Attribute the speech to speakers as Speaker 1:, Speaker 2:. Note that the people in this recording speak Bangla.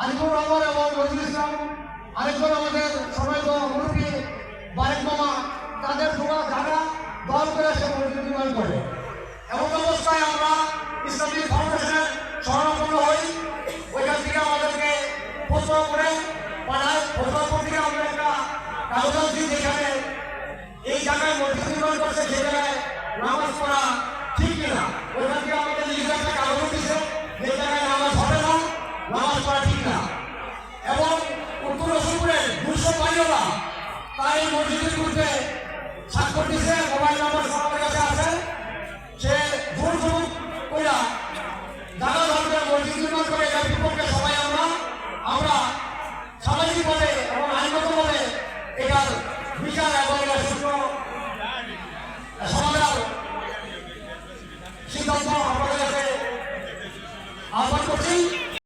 Speaker 1: আরিফুর রহমান এবং নজরুল ইসলাম। আরেকজন আমাদের সময়ত মুরব্বী বারেক মামা, তাদের পুরো যারা দল করে সে নির্মাণ করে এমন অবস্থায় আমরা ইসলামী ফাউন্ডেশনের শরণাপন্ন হই। ওইখান থেকে আমাদেরকে ফটোয়া করে পাঠায়। ফটোয়া থেকে আমরা একটা কাগজ যেখানে এই জায়গায় করতেছে মোবাইল নাম্বার সবার কাছে আছে। সে ভুল সুযোগ কইরা যারা ধর্মের মসজিদ করে এটার বিপক্ষে সবাই আমরা আমরা বলে এবং আইনগতভাবে এটার বিচার এবং